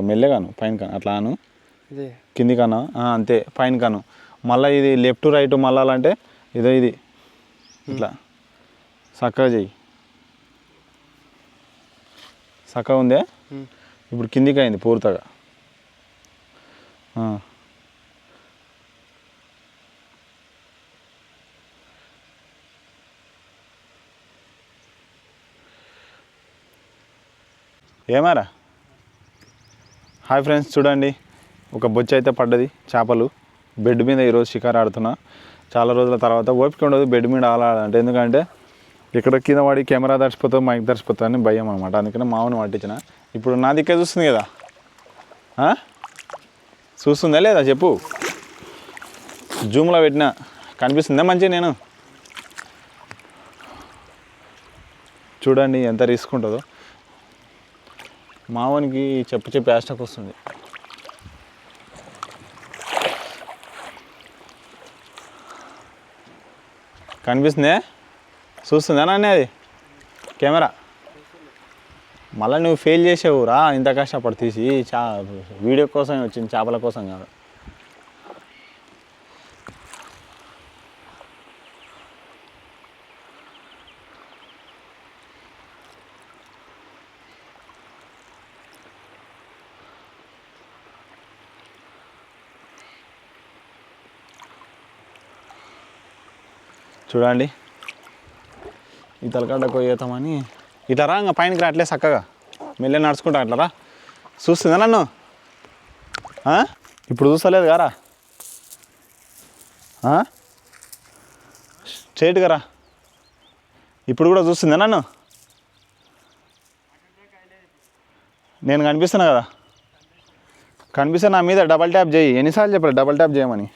మెల్లగాను పైన కాను అట్లా అను. కింది కన్నా అంతే పైన కాను. మళ్ళీ ఇది లెఫ్ట్ రైట్ మళ్ళాలంటే ఇదో ఇది. ఇట్లా. చక్కగా చెయ్యి. చక్కగా ఉందే. ఇప్పుడు కిందికి అయింది పూర్తిగా. ఏమారా హాయ్ ఫ్రెండ్స్ చూడండి. ఒక బొచ్చ అయితే పడ్డది చేపలు. బెడ్ మీద ఈరోజు షికారు ఆడుతున్నా. చాలా రోజుల తర్వాత ఓపిక ఉండదు బెడ్ మీద ఆడాలంటే. ఎందుకంటే ఇక్కడ కింద వాడి కెమెరా దర్చిపోతుంది మైక్ దర్చిపోతుంది అని భయం అనమాట అందుకని మామూలు పట్టించిన. ఇప్పుడు నా దిక్కే చూస్తుంది కదా? చూస్తుందా లేదా? చెప్పు. జూమ్లో పెట్టిన. కనిపిస్తుందా మంచిగా నేను? చూడండి ఎంత రిస్క్ ఉంటుందో. మావనికి చెప్పు చెప్పి యాస్టక్ వస్తుంది. కనిపిస్తుందే? చూస్తుందా నాన్న అది? కెమెరా? మళ్ళీ నువ్వు ఫెయిల్ చేసావు రా ఇంత కష్టపడి తీసి చా వీడియో కోసం వచ్చింది చేపల కోసం కాదు. చూడండి. ఈ తలకాడ కొయ్యేతామని ఇట్లా రా ఇంకా పైనకి రాట్లే చక్కగా. మెల్లె నడుచుకుంటా అట్లా రా. చూస్తుందా నన్ను? ఇప్పుడు చూస్తలేదు కారా స్ట్రైట్గా రా. ఇప్పుడు కూడా చూస్తుందా నన్ను? నేను కనిపిస్తున్నా కదా. కనిపిస్తే నా మీద డబల్ ట్యాప్ చేయి. ఎన్నిసార్లు చెప్పాలి? డబల్ ట్యాప్ చేయమని.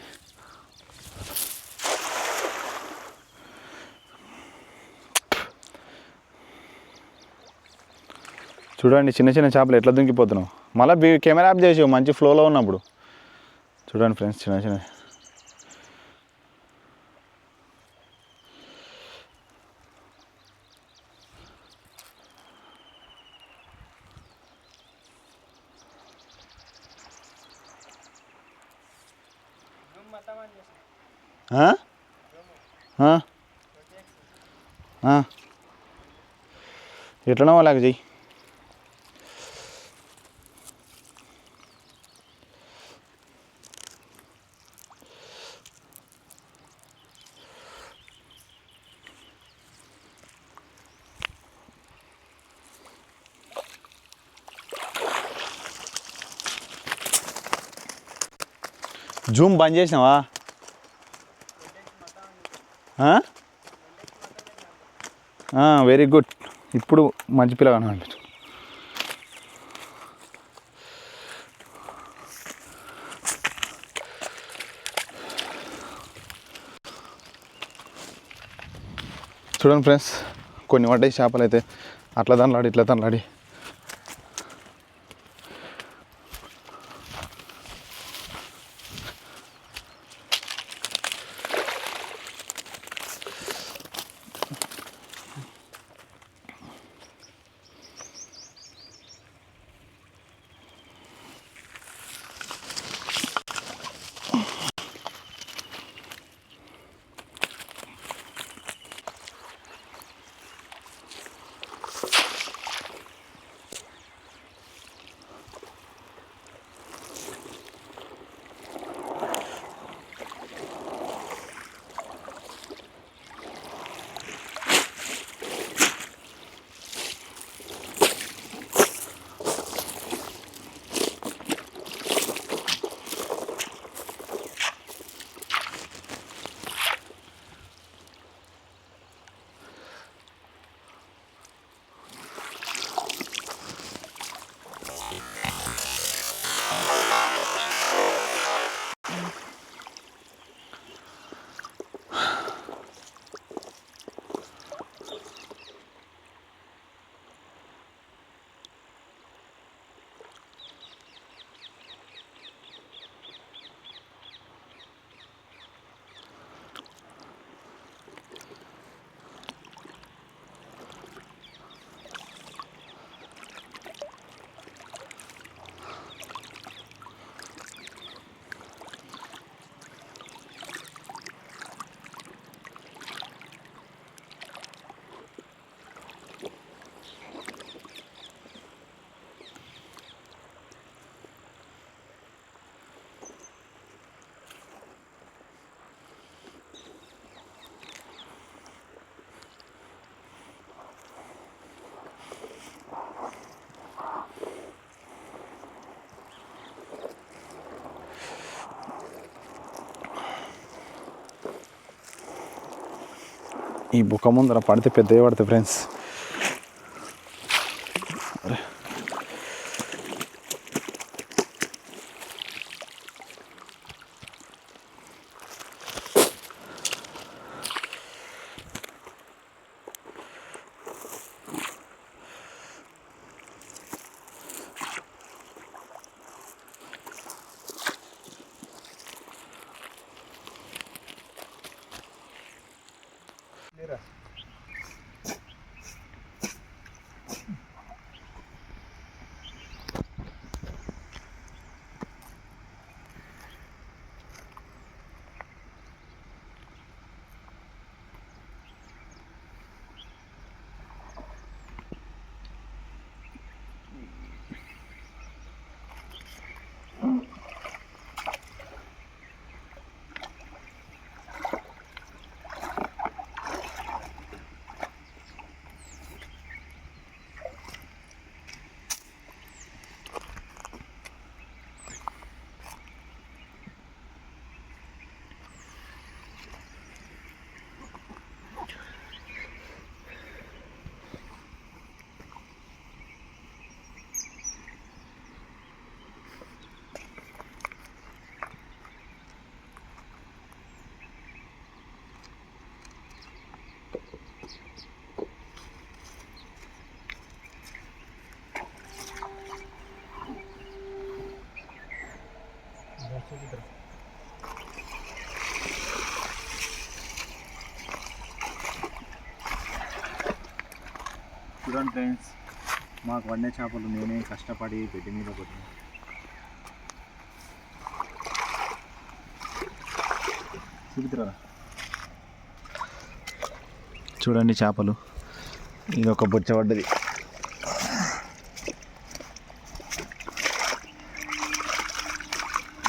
చూడండి చిన్న చిన్న చేపలు ఎట్లా దుంకిపోతున్నావు? మళ్ళీ బీ కెమెరా ఆఫ్ చేసి మంచి ఫ్లోలో ఉన్నప్పుడు. చూడండి ఫ్రెండ్స్ చిన్న చిన్న. ఆ? ఆ? ఎట్లనో అలాగ చెయ్యి. జూమ్ బంద్ చేసినావా? వెరీ గుడ్ ఇప్పుడు మంచి పిల్లగానే అనిపించు చూడండి ఫ్రెండ్స్ కొన్ని పడ్డాయి చేపలు అయితే అట్లా దానిలాడి ఇట్లా దానిలాడి ఈ బుక్క ముందర పడితే పెద్దవి పడతాయి ఫ్రెండ్స్ ఫ్రెండ్స్ మాకు వండే చేపలు నేనే కష్టపడి పెట్టి మీద కొట్టిన. చూడండి చేపలు. ఇది ఒక బొచ్చ పడ్డది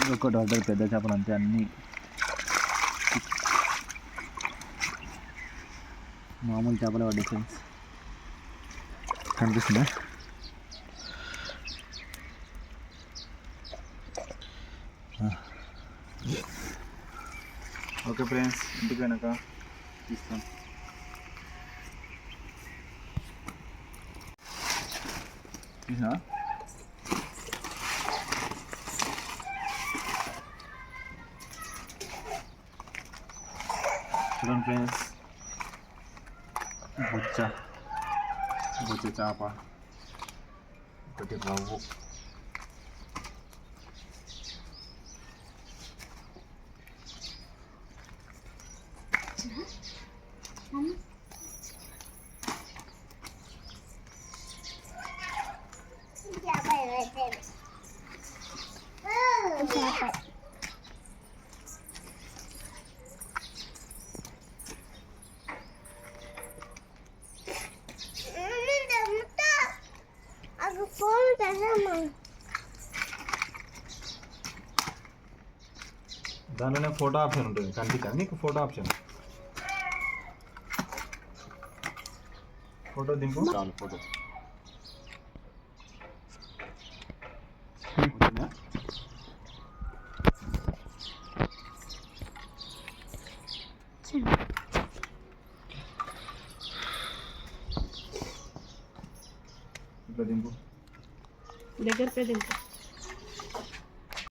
ఇది ఒకటి పడ్డది పెద్ద చేపలు అంతే అన్నీ. మామూలు చేపలు పడ్డాయి ఫ్రెండ్స్ కనిపిస్తుందా? ఓకే ఫ్రెండ్స్ ఇంటికి వెనక తీస్తాను తీసా చూడండి ఫ్రెండ్స్ బొచ్చ. 我就这样吧，快点跑步。దానిలోనే ఫోటో ఆప్షన్ ఉంటుంది. కనిపించాలి నీకు ఫోటో ఆప్షన్ ఫోటో దింపు. చాలు ఫోటో ఇట్లా దింపు దగ్గర పెద్ద